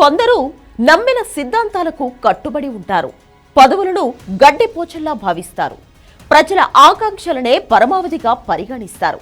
కొందరు నమ్మిన సిద్ధాంతాలకు కట్టుబడి ఉంటారు. పదవులను గడ్డిపోచల్లా భావిస్తారు. ప్రజల ఆకాంక్షలనే పరమావధిగా పరిగణిస్తారు.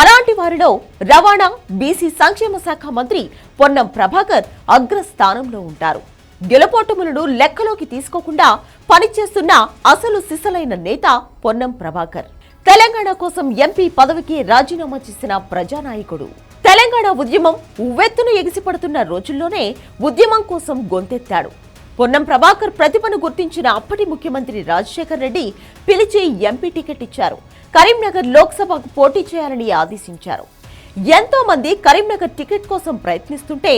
అలాంటి వారిలో రవాణా బీసీ సంక్షేమ శాఖ మంత్రి పొన్నం ప్రభాకర్ అగ్రస్థానంలో ఉంటారు. గెలుపోటములను లెక్కలోకి తీసుకోకుండా పనిచేస్తున్న అసలు సిసలైన నేత పొన్నం ప్రభాకర్. తెలంగాణ కోసం ఎంపీ పదవికి రాజీనామా చేసిన ప్రజానాయకుడు. తెలంగాణ ఉద్యమం ఉవ్వెత్తును ఎగిసిపడుతున్న రోజుల్లోనే ఉద్యమం కోసం గొంతెత్తాడు. పొన్నం ప్రభాకర్ ప్రతిభను గుర్తించిన అప్పటి ముఖ్యమంత్రి రాజశేఖర్ రెడ్డి పిలిచి ఎంపీ టికెట్ ఇచ్చారు. కరీంనగర్ లోక్సభకు పోటీ చేయాలని ఆదేశించారు. ఎంతో మంది కరీంనగర్ టికెట్ కోసం ప్రయత్నిస్తుంటే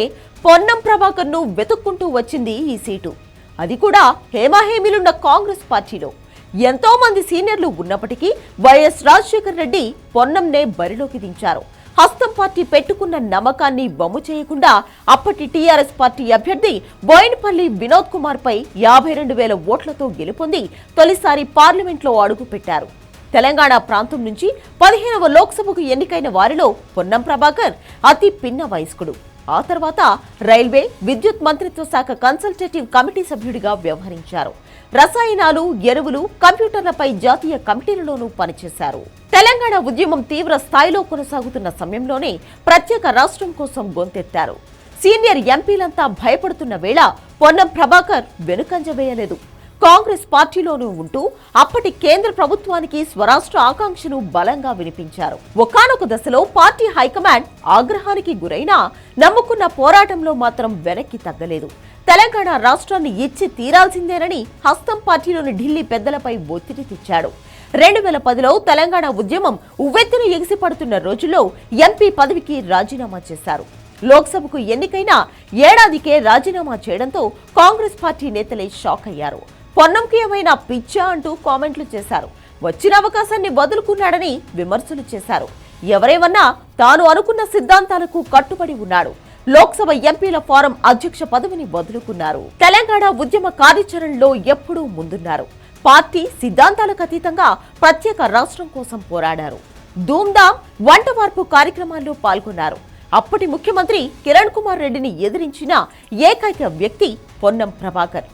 పొన్నం ప్రభాకర్ను వెతుక్కుంటూ వచ్చింది ఈ సీటు. అది కూడా హేమాహేమిలున్న కాంగ్రెస్ పార్టీలో. ఎంతో మంది సీనియర్లు ఉన్నప్పటికీ వైఎస్ రాజశేఖర్ రెడ్డి పొన్నంనే బరిలోకి దించారు. హస్తం పార్టీ పెట్టుకున్న నమ్మకాన్ని బొమ్ము చేయకుండా అప్పటి టీఆర్ఎస్ పార్టీ అభ్యర్థి బోయినపల్లి వినోద్ కుమార్ పై యాభై రెండు వేల ఓట్లతో గెలుపొంది తొలిసారి పార్లమెంట్లో అడుగుపెట్టారు. తెలంగాణ ప్రాంతం నుంచి పదిహేనవ లోక్సభకు ఎన్నికైన వారిలో పొన్నం ప్రభాకర్ అతి పిన్న వయస్కుడు. ఆ తర్వాత రైల్వే విద్యుత్ మంత్రిత్వ శాఖ కన్సల్టేటివ్ కమిటీ సభ్యుడిగా వ్యవహరించారు. రసాయనాలు ఎరువులు కంప్యూటర్లపై జాతీయ కమిటీలలోనూ పనిచేశారు. తెలంగాణ ఉద్యమం తీవ్ర స్థాయిలో కొనసాగుతున్న సమయంలోనే ప్రత్యేక రాష్ట్రం కోసం గొంతెత్తారు. సీనియర్ ఎంపీలంతా భయపడుతున్న వేళ పొన్నం ప్రభాకర్ వెనుకంజ వేయలేదు. కాంగ్రెస్ పార్టీలోనూ ఉంటూ అప్పటి కేంద్ర ప్రభుత్వానికి స్వరాష్ట్ర ఆకాంక్షను బలంగా వినిపించారు. ఒకానొక దశలో పార్టీ హైకమాండ్ ఆగ్రహానికి గురైనా నమ్ముకున్న పోరాటంలో మాత్రం వెనక్కి తగ్గలేదు. తెలంగాణ రాష్ట్రాన్ని ఇచ్చి తీరాల్సిందేనని హస్తం పార్టీలోని ఢిల్లీ పెద్దలపై ఒత్తిడి తెచ్చాడు. రెండు వేల పదిలో తెలంగాణ ఉద్యమం ఉవ్వెత్తున ఎగిసిపడుతున్న రోజుల్లో ఎంపీ పదవికి రాజీనామా చేశారు. లోక్సభకు ఎన్నికైన ఏడాదికే రాజీనామా చేయడంతో కాంగ్రెస్ పార్టీ నేతలే షాక్ అయ్యారు పొన్నంకి ఏమైనా పిచ్చా అంటూ కామెంట్లు చేశారు. వచ్చిన అవకాశాన్ని వదులుకున్నాడని విమర్శలు చేశారు. ఎవరేమన్నా తాను అనుకున్న సిద్ధాంతాలకు కట్టుబడి ఉన్నాడు. లోక్సభ ఎంపీల ఫారం అధ్యక్ష పదవిని వదులుకున్నారు. తెలంగాణ ఉద్యమ కార్యాచరణలో ఎప్పుడూ ముందున్నారు. పార్టీ సిద్ధాంతాలకు అతీతంగా ప్రత్యేక రాష్ట్రం కోసం పోరాడారు. ధూమ్ధామ్ వంట వార్పు కార్యక్రమాల్లో పాల్గొన్నారు. అప్పటి ముఖ్యమంత్రి కిరణ్ కుమార్ రెడ్డిని ఎదిరించిన ఏకైక వ్యక్తి పొన్నం ప్రభాకర్.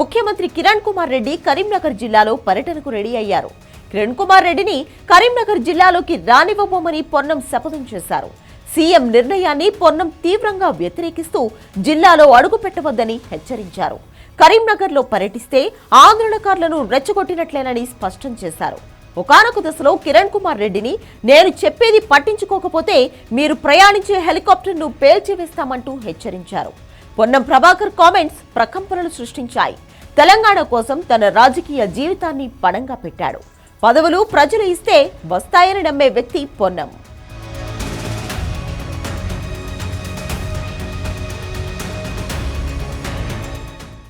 ముఖ్యమంత్రి కిరణ్ కుమార్ రెడ్డి కరీంనగర్ జిల్లాలో పర్యటనకు రెడీ అయ్యారు. కిరణ్ కుమార్ రెడ్డిని కరీంనగర్ జిల్లాలోకి రానివ్వబోమని పొన్నం శపథం చేశారు. సీఎం నిర్ణయాన్ని పొన్నం తీవ్రంగా వ్యతిరేకిస్తూ జిల్లాలో అడుగు పెట్టవద్దని హెచ్చరించారు. కరీంనగర్లో పర్యటిస్తే ఆందోళనకారులను రెచ్చగొట్టినట్లేనని స్పష్టం చేశారు. ఒకానొక దశలో కిరణ్ కుమార్ రెడ్డిని నేను చెప్పేది పట్టించుకోకపోతే మీరు ప్రయాణించే హెలికాప్టర్ను పేల్చివేస్తామంటూ హెచ్చరించారు. పొన్నం ప్రభాకర్ కామెంట్స్ ప్రకంపనలు సృష్టించాయి. తెలంగాణ కోసం తన రాజకీయ జీవితాన్ని పణంగా పెట్టాడు. పదవులు ప్రజలు ఇస్తే వస్తాయని నమ్మే వ్యక్తి పొన్నం.